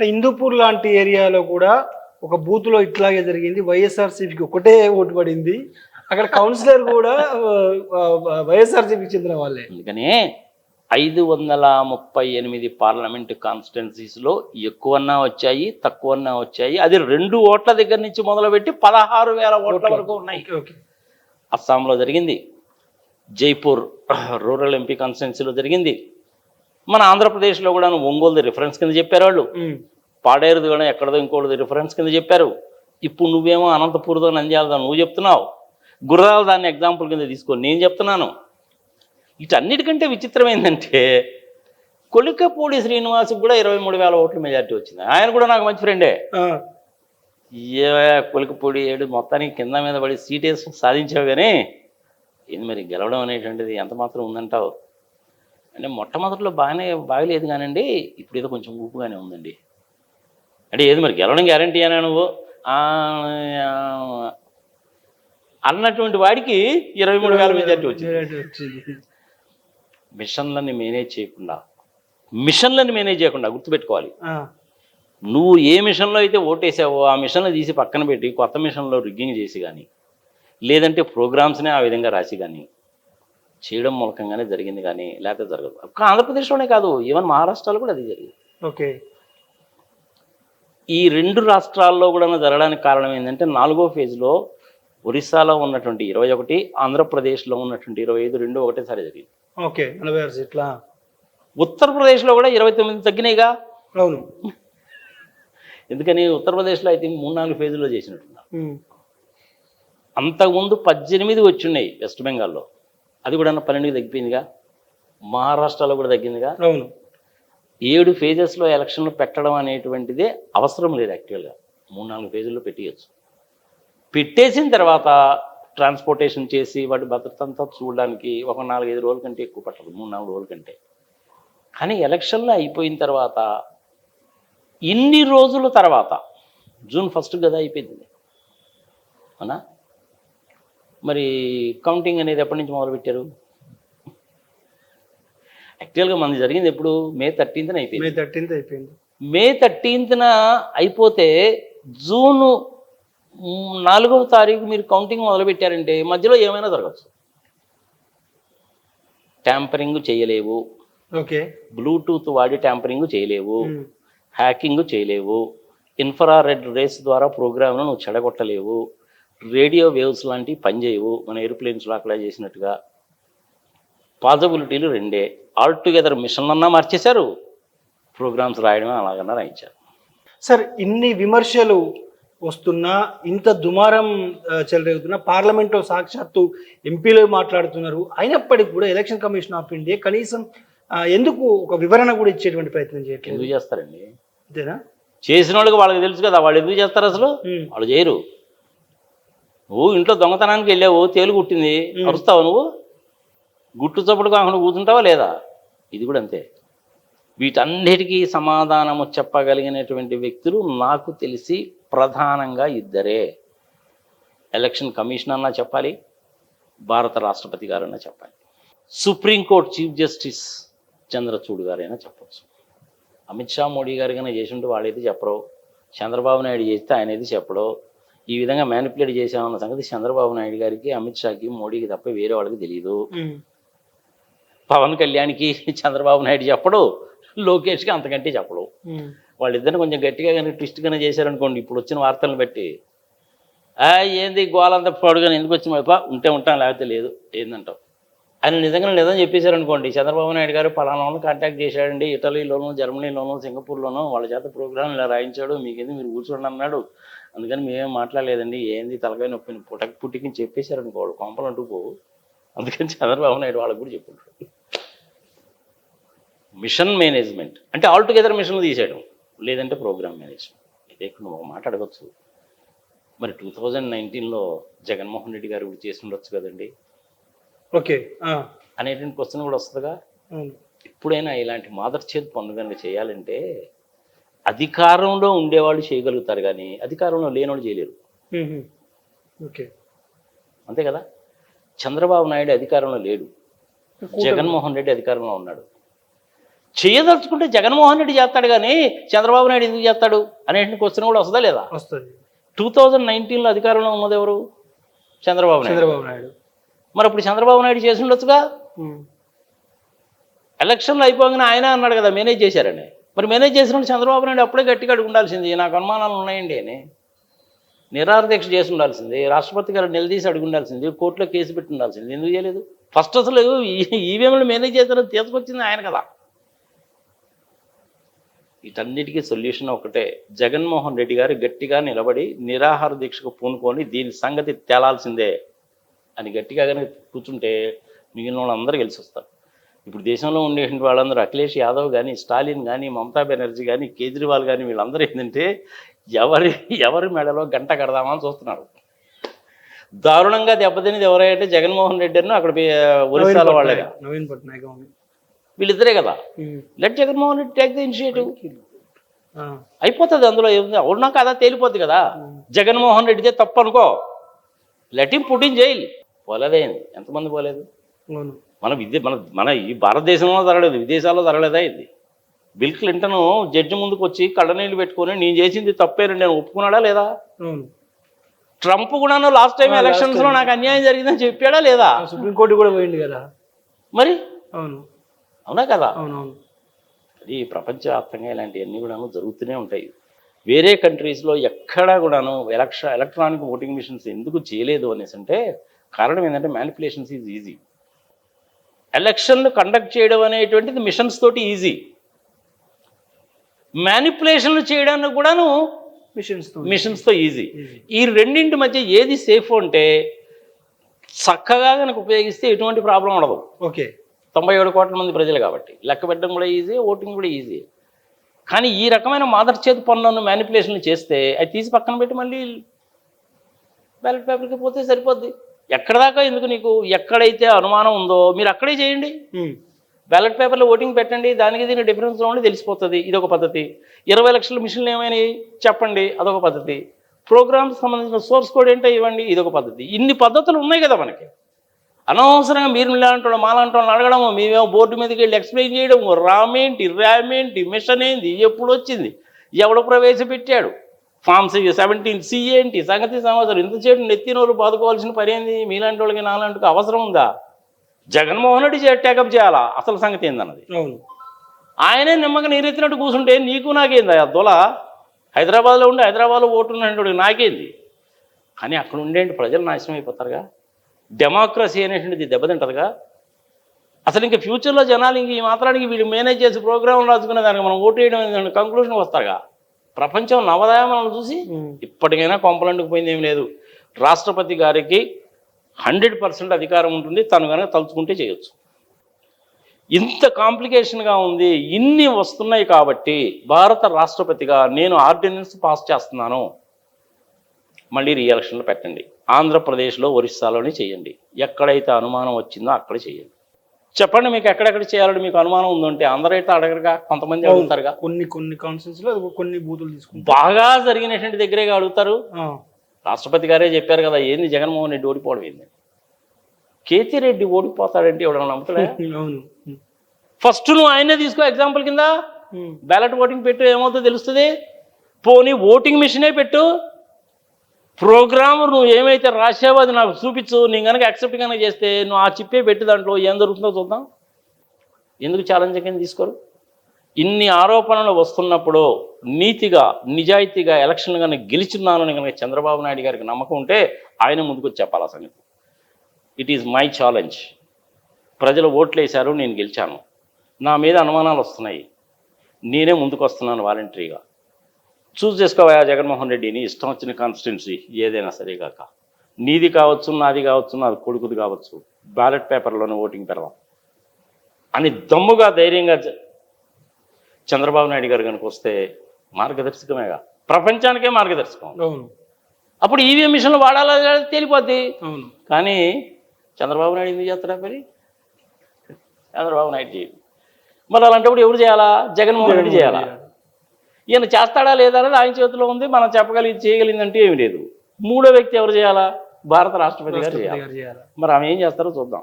హిందూపూర్ లాంటి ఏరియాలో కూడా ఒక బూత్లో ఇట్లాగే జరిగింది. వైఎస్ఆర్సీపీకి ఒకటే ఓటు పడింది. అక్కడ కౌన్సిలర్ కూడా వైఎస్ఆర్సీపీకి చెందిన వాళ్ళే. అందుకనే ఐదు వందల ముప్పై ఎనిమిది పార్లమెంటు కాన్స్టిట్యున్సీస్లో ఎక్కువన్నా వచ్చాయి తక్కువన్నా వచ్చాయి. అది రెండు ఓట్ల దగ్గర నుంచి మొదలుపెట్టి పదహారు వేల ఓట్ల వరకు ఉన్నాయి. అస్సాంలో జరిగింది. జైపూర్ రూరల్ ఎంపీ కాన్స్టిట్యున్సీలో జరిగింది. మన ఆంధ్రప్రదేశ్లో కూడా ఒంగోలుది రిఫరెన్స్ కింద చెప్పారు వాళ్ళు. పాడేరుది కూడా ఎక్కడదో ఇంకోటిది రిఫరెన్స్ కింద చెప్పారు. ఇప్పుడు నువ్వేమో అనంతపూర్దో నంద్యాలదో నువ్వు చెప్తున్నావు. గుర్రాలు దాన్ని ఎగ్జాంపుల్ కింద తీసుకో నేను చెప్తున్నాను. వీటన్నిటికంటే విచిత్రం ఏంటంటే కొలికపూడి శ్రీనివాస్కి కూడా ఇరవై మూడు వేల ఓట్ల మెజార్టీ వచ్చింది. ఆయన కూడా నాకు మంచి ఫ్రెండే కొలికపూడి ఏడు మొత్తానికి కింద మీద పడి సీట్ వేసి సాధించావు కానీ ఏంది మరి గెలవడం అనేటువంటిది ఎంత మాత్రం ఉందంటావు? అంటే మొట్టమొదటిలో బాగానే బాగలేదు కానండి ఇప్పుడు ఏదో కొంచెం ఊపుగానే ఉందండి. అంటే ఏది మరి గెలవడం గ్యారంటీ అనా నువ్వు? ఆ, అన్నటువంటి వాడికి ఇరవై మూడు వేల మెజార్టీ వచ్చింది. మిషన్లని మేనేజ్ చేయకుండా మిషన్లని మేనేజ్ చేయకుండా గుర్తుపెట్టుకోవాలి. నువ్వు ఏ మిషన్లో అయితే ఓటేసావో ఆ మిషన్లు తీసి పక్కన పెట్టి కొత్త మిషన్లో రిగ్గింగ్ చేసి కానీ లేదంటే ప్రోగ్రామ్స్నే ఆ విధంగా రాసి కానీ చేయడం మూలకంగానే జరిగింది కానీ లేకపోతే జరగదు. ఆంధ్రప్రదేశ్లోనే కాదు ఈవెన్ మహారాష్ట్రలో కూడా అది జరిగింది. ఓకే. ఈ రెండు రాష్ట్రాల్లో కూడా జరగడానికి కారణం ఏంటంటే నాలుగో ఫేజ్లో ఒరిస్సాలో ఉన్నటువంటి ఇరవై ఒకటి ఆంధ్రప్రదేశ్లో ఉన్నటువంటి ఇరవై ఐదు రెండు ఒకటేసారి జరిగింది. ఓకే నలభై ఆరు సీట్లా? ఉత్తరప్రదేశ్లో కూడా ఇరవై తొమ్మిది తగ్గినాయిగా? అవును. ఎందుకని? ఉత్తరప్రదేశ్లో అయితే మూడు నాలుగు ఫేజుల్లో చేసినట్టున్నారు. అంతకుముందు పద్దెనిమిది వచ్చినాయి వెస్ట్ బెంగాల్లో. అది కూడా పన్నెండుకి తగ్గిపోయిందిగా. మహారాష్ట్రలో కూడా తగ్గిందిగా. అవును. ఏడు ఫేజెస్లో ఎలక్షన్లు పెట్టడం అనేటువంటిదే అవసరం లేదు యాక్చువల్గా మూడు నాలుగు ఫేజుల్లో పెట్టేయచ్చు. పెట్టేసిన తర్వాత ట్రాన్స్పోర్టేషన్ చేసి వాటి భద్రత అంతా చూడడానికి ఒక నాలుగైదు రోజుల కంటే ఎక్కువ పట్టదు. మూడు నాలుగు రోజుల కంటే. కానీ ఎలక్షన్లు అయిపోయిన తర్వాత ఇన్ని రోజుల తర్వాత జూన్ ఫస్ట్ కదా అయిపోయింది. అవునా? మరి కౌంటింగ్ అనేది ఎప్పటి నుంచి మొదలుపెట్టారు? యాక్చువల్గా మనది జరిగింది ఎప్పుడు? మే థర్టీన్త్న అయిపోయింది. మే థర్టీన్త్ అయిపోయింది. మే థర్టీన్త్న అయిపోతే జూన్ నాలుగవ తారీఖు మీరు కౌంటింగ్ మొదలుపెట్టారంటే మధ్యలో ఏమైనా జరగచ్చు. ట్యాంపరింగ్ చేయలేవు. ఓకే. బ్లూటూత్ వాడి ట్యాంపరింగ్ చేయలేవు. హ్యాకింగ్ చేయలేవు. ఇన్ఫ్రారెడ్ రేస్ ద్వారా ప్రోగ్రామ్ను నువ్వు చెడగొట్టలేవు. రేడియో వేవ్స్ లాంటివి పనిచేయవు. మన ఏరోప్లేన్స్లో అక్కడ చేసినట్టుగా పాసిబిలిటీలు రెండే. ఆల్ టుగెదర్ మిషన్ అన్నా మార్చేశారు. ప్రోగ్రామ్స్ రాయడమే అలాగన్నా రాయించారు. సార్ ఇన్ని విమర్శలు వస్తున్నా ఇంత దుమారం చెలరేగుతున్నా పార్లమెంట్లో సాక్షాత్తు ఎంపీలు మాట్లాడుతున్నారు. అయినప్పటికీ కూడా ఎలక్షన్ కమిషన్ ఆఫ్ ఇండియా కనీసం ఎందుకు ఒక వివరణ కూడా ఇచ్చేటువంటి ప్రయత్నం చేయట్లేదు? ఎందుకు చేస్తారండి? అంతేనా? చేసిన వాళ్ళకి వాళ్ళకి తెలుసు కదా వాళ్ళు ఎందుకు చేస్తారు అసలు. వాళ్ళు చేయరు. నువ్వు ఇంట్లో దొంగతనానికి వెళ్ళావు తేలు కుట్టింది ఉమ్. అరుస్తావా నువ్వు? గుట్టు చప్పుడు కాకుండా కూర్చుంటావా లేదా? ఇది కూడా అంతే. వీటన్నిటికీ సమాధానము చెప్పగలిగినటువంటి వ్యక్తులు నాకు తెలిసి ప్రధానంగా ఇద్దరే. ఎలక్షన్ కమిషన్ అన్నా చెప్పాలి భారత రాష్ట్రపతి గారన్నా చెప్పాలి. సుప్రీంకోర్టు చీఫ్ జస్టిస్ చంద్రచూడ్ గారైనా చెప్పచ్చు. అమిత్ షా మోడీ గారు కన్నా చేసింటే వాళ్ళైతే చెప్పరు. చంద్రబాబు నాయుడు చేస్తే ఆయన ఏది చెప్పడు. ఈ విధంగా మ్యానిపులేట్ చేశామన్న సంగతి చంద్రబాబు నాయుడు గారికి అమిత్ షాకి మోడీకి తప్ప వేరే వాళ్ళకి తెలియదు. పవన్ కళ్యాణ్కి చంద్రబాబు నాయుడు చెప్పడు లోకేష్కి అంతకంటే చెప్పడు. వాళ్ళిద్దరిని కొంచెం గట్టిగా కానీ ట్విస్ట్గానే చేశారనుకోండి ఇప్పుడు వచ్చిన వార్తలను బట్టి. ఆ ఏంది గోలంతా పడుగానే ఎందుకు వచ్చిన వైపా ఉంటే ఉంటాం లేకపోతే లేదు ఏందంటావు? ఆయన నిజంగా నిజం చెప్పేశారనుకోండి చంద్రబాబు నాయుడు గారు పలానా వాళ్ళని కాంటాక్ట్ చేశాడండి ఇటలీలోను జర్మనీలోను సింగపూర్లోను వాళ్ళ చేత ప్రోగ్రామ్ ఇలా రాయించాడు మీకేంది మీరు కూర్చోండి అన్నాడు. అందుకని మేమేం మాట్లాడలేదండి. ఏంది తలకాయ నొప్పిని పుటక్ పుట్టికి చెప్పేశారనుకోడు కొంపలు అంటూ పోవు అందుకని చంద్రబాబు నాయుడు వాళ్ళకి కూడా చెప్పుంటారు మిషన్ మేనేజ్మెంట్ అంటే ఆల్టుగెదర్ మిషన్లు తీసేయడం లేదంటే ప్రోగ్రామ్ మేనేజ్మెంట్. ఇదే నువ్వు ఒక మాట అడగచ్చు. మరి టూ థౌజండ్ నైన్టీన్లో జగన్మోహన్ రెడ్డి గారు కూడా చేసి ఉండొచ్చు కదండి. ఓకే. అనేటువంటి క్వశ్చన్ కూడా వస్తుందిగా. అవును. ఎప్పుడైనా ఇలాంటి మాదర్చేది పనులు కనుక చేయాలంటే అధికారంలో ఉండేవాళ్ళు చేయగలుగుతారు కానీ అధికారంలో లేనివాళ్ళు చేయలేరు. ఓకే. అంతే కదా? చంద్రబాబు నాయుడు అధికారంలో లేడు. జగన్మోహన్ రెడ్డి అధికారంలో ఉన్నాడు. చేయదలుచుకుంటే జగన్మోహన్ రెడ్డి చేస్తాడు కానీ చంద్రబాబు నాయుడు ఎందుకు చేస్తాడు అనేటువంటి క్వశ్చన్ కూడా వస్తుందా లేదా? వస్తుంది. టూ థౌజండ్ నైన్టీన్లో అధికారంలో ఉన్నది ఎవరు? చంద్రబాబు నాయుడు. చంద్రబాబు నాయుడు. మరి అప్పుడు చంద్రబాబు నాయుడు చేసి ఉండొచ్చుగా. ఎలక్షన్లు అయిపోగానే ఆయన అన్నాడు కదా మేనేజ్ చేశారని. మరి మేనేజ్ చేసినప్పుడు చంద్రబాబు నాయుడు అప్పుడే గట్టిగా అడుగు ఉండాల్సింది నాకు అనుమానాలు ఉన్నాయండి అని. నిరాహార దీక్ష చేసి ఉండాల్సింది రాష్ట్రపతి గారు నిలదీసి అడుగు ఉండాల్సింది కోర్టులో కేసు పెట్టి ఉండాల్సింది. ఎందుకు చేయలేదు? ఫస్ట్ అసలు ఈవీఎంలు మేనేజ్ చేస్తారో తీసుకొచ్చింది ఆయన కదా. వీటన్నిటికీ సొల్యూషన్ ఒకటే. జగన్మోహన్ రెడ్డి గారు గట్టిగా నిలబడి నిరాహార దీక్షకు పూనుకొని దీని సంగతి తేలాల్సిందే అని గట్టిగా కనుక కూర్చుంటే మిగిలిన వాళ్ళందరూ గెలిచి వస్తారు ఇప్పుడు దేశంలో ఉండేటువంటి వాళ్ళందరూ అఖిలేష్ యాదవ్ కానీ స్టాలిన్ కానీ మమతా బెనర్జీ కానీ కేజ్రీవాల్ కానీ వీళ్ళందరూ ఏంటంటే ఎవరి ఎవరి మెడలో గంట కడదామని చూస్తున్నారు. దారుణంగా దెబ్బతినేది ఎవరైతే జగన్మోహన్ రెడ్డి అన్న అక్కడ ఒరిస్సాలో వాళ్ళేగా. నవీన్ పట్నాయక్. వీళ్ళిద్దరే కదా. Let Jaganmohan Reddy take the initiative. అయిపోతుంది అందులో ఏముంది? అవునా కదా తేలిపోద్ది కదా? జగన్మోహన్ రెడ్డిదే తప్పు అనుకో లెట్ ఇన్ పుట్టిన్ జైలు పోలేదేంది? ఎంతమంది పోలేదు? మన విద్య మన మన ఈ భారతదేశంలో జరగలేదు విదేశాల్లో జరగలేదా ఇది? బిల్ క్లింటన్ జడ్జి ముందుకు వచ్చి కళ్ళనీళ్ళు పెట్టుకొని నేను చేసింది తప్పేనండి నేను ఒప్పుకున్నాడా లేదా? ట్రంప్ కూడాను లాస్ట్ టైం ఎలక్షన్స్లో. నాకు అన్యాయం జరిగిందని చెప్పాడా లేదా? సుప్రీంకోర్టు కూడా పోయింది కదా. మరి? అవును. అవునా కదా? అవునవును. అది ప్రపంచవ్యాప్తంగా ఇలాంటివన్నీ కూడాను జరుగుతూనే ఉంటాయి. వేరే కంట్రీస్లో ఎక్కడా కూడాను ఎలక్ష ఎలక్ట్రానిక్ ఓటింగ్ మిషన్స్ ఎందుకు చేయలేదు అనేసి అంటే కారణం ఏంటంటే మ్యానిపులేషన్స్ ఈజ్ ఈజీ ఎలక్షన్లు కండక్ట్ చేయడం అనేటువంటిది మిషన్స్ తోటి ఈజీ. మ్యానిపులేషన్లు చేయడానికి కూడాను మిషన్స్తో మిషన్స్తో ఈజీ. ఈ రెండింటి మధ్య ఏది సేఫ్ అంటే చక్కగా కనుక ఉపయోగిస్తే ఎటువంటి ప్రాబ్లం ఉండదు. ఓకే. తొంభై ఏడు కోట్ల మంది ప్రజలు కాబట్టి. లెక్క పెట్టడం కూడా ఈజీ ఓటింగ్ కూడా ఈజీ. కానీ ఈ రకమైన మాదర్ చేతి పనులను మ్యానిపులేషన్లు చేస్తే అది తీసి పక్కన పెట్టి మళ్ళీ బ్యాలెట్ పేపర్కి పోతే సరిపోద్ది. ఎక్కడ దాకా ఎందుకు నీకు? ఎక్కడైతే అనుమానం ఉందో మీరు అక్కడే చేయండి. బ్యాలెట్ పేపర్లో ఓటింగ్ పెట్టండి దానికి దీని డిఫరెన్స్ ఉండి తెలిసిపోతుంది. ఇదొక పద్ధతి. ఇరవై లక్షల మిషన్లు ఏమైనాయి చెప్పండి అదొక పద్ధతి. ప్రోగ్రామ్స్ సంబంధించిన సోర్స్ కోడ్ ఏంటో ఇవ్వండి ఇదొక పద్ధతి. ఇన్ని పద్ధతులు ఉన్నాయి కదా మనకి. అనవసరంగా మీరు ఇలాంటి మాలాంటి వాళ్ళని అడగడము మేమేమో బోర్డు మీదకి వెళ్ళి ఎక్స్ప్లెయిన్ చేయడం రామ్ ఏంటి ర్యామ్ ఏంటి మిషన్ ఏంటి ఎప్పుడు వచ్చింది ఎవడు ప్రవేశపెట్టాడు? ఫామ్స్ సెవెంటీన్ సి ఏంటి సంగతి సమాచారం. ఇంత చేయడం నెత్తినోరు బాదుకోవాల్సిన పని ఏంది? మీలాంటి వాళ్ళకి నాలాంటికి అవసరం ఉందా? జగన్మోహన్ రెడ్డి టేకప్ చేయాలా? అసలు సంగతి ఏందన్నది? ఆయనే నిమ్మక నీరెత్తినట్టు కూర్చుంటే నీకు నాకేంది? ఆ దొల హైదరాబాద్లో ఉండి హైదరాబాద్లో ఓటు ఉన్నటువంటి నాకేంది? కానీ అక్కడ ఉండేంటి ప్రజలు నాశనం అయిపోతారుగా? డెమోక్రసీ అనేటువంటిది దెబ్బతింటదిగా? అసలు ఇంకా ఫ్యూచర్లో జనాలు ఇంక ఈ మాత్రానికి వీళ్ళు మేనేజ్ చేసి ప్రోగ్రాం రాసుకునే దానికి మనం ఓటు వేయడం కంక్లూషన్ వస్తారుగా? ప్రపంచం నవదాయమలను చూసి. ఇప్పటికైనా కొంపలంటుకు పోయింది ఏం లేదు. రాష్ట్రపతి గారికి హండ్రెడ్ పర్సెంట్ అధికారం ఉంటుంది. తను కనుక తలుచుకుంటే చేయొచ్చు. ఇంత కాంప్లికేషన్గా ఉంది. ఇన్ని వస్తున్నాయి కాబట్టి భారత రాష్ట్రపతిగా నేను ఆర్డినెన్స్ పాస్ చేస్తున్నాను. మళ్ళీ రీఎలక్షన్లు పెట్టండి. ఆంధ్రప్రదేశ్లో ఒరిస్సాలోనే చేయండి. ఎక్కడైతే అనుమానం వచ్చిందో అక్కడ చేయండి. చెప్పండి మీకు ఎక్కడెక్కడ చేయాలని మీకు అనుమానం ఉందంటే అందరైతే అడగరుగా కొంతమంది అడుగుతారుగా. కొన్ని కొన్ని కాన్స్టిట్యూన్స్లో కొన్ని బూతులు తీసుకుంటాం బాగా జరిగినటువంటి దగ్గరేగా అడుగుతారు. రాష్ట్రపతి గారే చెప్పారు కదా ఏంది జగన్మోహన్ రెడ్డి ఓడిపోవడం ఏంది? కేతిరెడ్డి ఓడిపోతాడంటే ఎవడన్నా నమ్ముతాడా అవును. ఫస్ట్ నువ్వు ఆయనే తీసుకో ఎగ్జాంపుల్ కింద. బ్యాలెట్ ఓటింగ్ పెట్టు ఏమవుతుందో తెలుస్తుంది? పోనీ ఓటింగ్ మిషనే పెట్టు. ప్రోగ్రామ్ నువ్వు ఏమైతే రాసావో అది నాకు చూపించు నేను కనుక యాక్సెప్ట్ కనుక చేస్తే నువ్వు ఆ చిప్పే పెట్టి దాంట్లో ఏం జరుగుతుందో చూద్దాం. ఎందుకు ఛాలెంజ్ కింద తీసుకోరు? ఇన్ని ఆరోపణలు వస్తున్నప్పుడు నీతిగా నిజాయితీగా ఎలక్షన్ కనుక గెలిచున్నానని కనుక చంద్రబాబు నాయుడు గారికి నమ్మకం ఉంటే ఆయన ముందుకు చెప్పాలి ఆ సంగతి. ఇట్ ఈజ్ మై ఛాలెంజ్ ప్రజలు ఓట్లు వేశారు నేను గెలిచాను. నా మీద అనుమానాలు వస్తున్నాయి. నేనే ముందుకు వస్తున్నాను వాలంటరీగా చూస్ చేసుకోవా జగన్మోహన్ రెడ్డిని ఇష్టం వచ్చిన కాన్స్టిట్యున్సీ ఏదైనా సరే కాక. నీది కావచ్చు నాది కావచ్చు నాది కొడుకుది కావచ్చు బ్యాలెట్ పేపర్లోనే ఓటింగ్ పెడదాం. అని దమ్ముగా ధైర్యంగా చంద్రబాబు నాయుడు గారు కనుక వస్తే మార్గదర్శకమేగా. ప్రపంచానికే మార్గదర్శకం. అప్పుడు ఈవీఎం మిషన్లు వాడాలా లేదా తేలిపోద్ది. కానీ చంద్రబాబు నాయుడు ఎందుకు చేస్తాడా మరి? చంద్రబాబు నాయుడు చేయడు. మరి అలాంటప్పుడు ఎవరు చేయాలా? జగన్మోహన్ రెడ్డి చేయాలా. ఈయన చేస్తాడా లేదా అనేది ఆయన చేతిలో ఉంది మనం చెప్పగలిగి చేయగలిగిందంటే ఏమి లేదు. మూడో వ్యక్తి ఎవరు చేయాలా? భారత రాష్ట్రపతి గారు చేయాలి. మరి ఆమె ఏం చేస్తారో చూద్దాం.